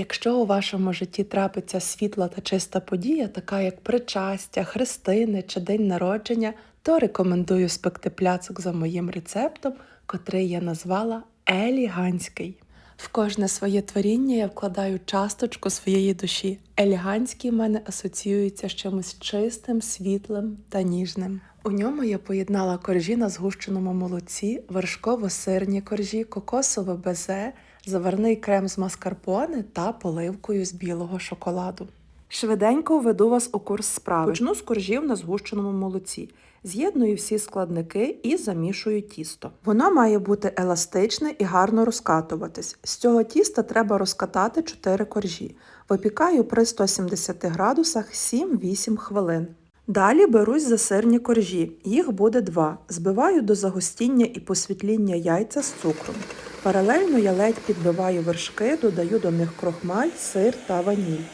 Якщо у вашому житті трапиться світла та чиста подія, така як причастя, хрестини чи день народження, то рекомендую спекти пляцок за моїм рецептом, котрий я назвала еліганський. В кожне своє творіння я вкладаю часточку своєї душі. Еліганський в мене асоціюється з чимось чистим, світлим та ніжним. У ньому я поєднала коржі на згущеному молоці, вершково-сирні коржі, кокосове безе, заварний крем з маскарпоне та поливкою з білого шоколаду. Швиденько введу вас у курс справи. Почну з коржів на згущеному молоці. З'єдную всі складники і замішую тісто. Воно має бути еластичне і гарно розкатуватись. З цього тіста треба розкатати 4 коржі. Випікаю при 170 градусах 7-8 хвилин. Далі берусь за сирні коржі, їх буде два. Збиваю до загустіння і посвітління яйця з цукром. Паралельно я ледь підбиваю вершки, додаю до них крохмаль, сир та ваніль.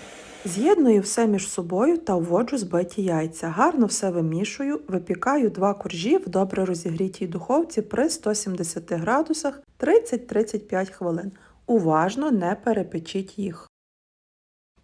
З'єдную все між собою та вводжу збиті яйця. Гарно все вимішую, випікаю два коржі в добре розігрітій духовці при 170 градусах 30-35 хвилин. Уважно не перепечіть їх.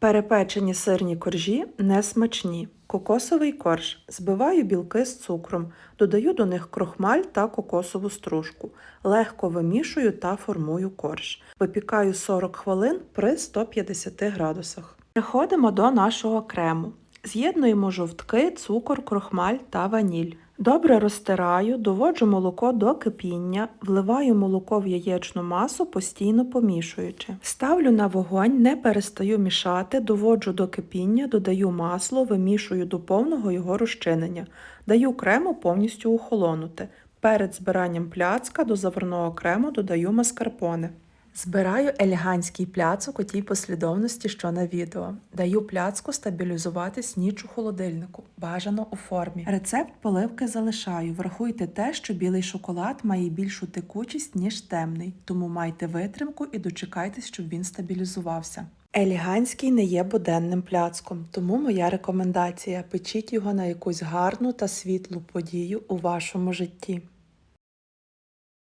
Перепечені сирні коржі несмачні. Кокосовий корж. Збиваю білки з цукром, додаю до них крохмаль та кокосову стружку. Легко вимішую та формую корж. Випікаю 40 хвилин при 150 градусах. Переходимо до нашого крему. З'єднуємо жовтки, цукор, крохмаль та ваніль. Добре розтираю, доводжу молоко до кипіння, вливаю молоко в яєчну масу, постійно помішуючи. Ставлю на вогонь, не перестаю мішати, доводжу до кипіння, додаю масло, вимішую до повного його розчинення. Даю крему повністю охолонути. Перед збиранням пляцка до заварного крему додаю маскарпоне. Збираю елегантський пляцок у тій послідовності, що на відео. Даю пляцку стабілізуватись ніч у холодильнику, бажано у формі. Рецепт поливки залишаю. Врахуйте те, що білий шоколад має більшу текучість, ніж темний, тому майте витримку і дочекайтесь, щоб він стабілізувався. Еліганський не є буденним пляцком, тому моя рекомендація печіть його на якусь гарну та світлу подію у вашому житті.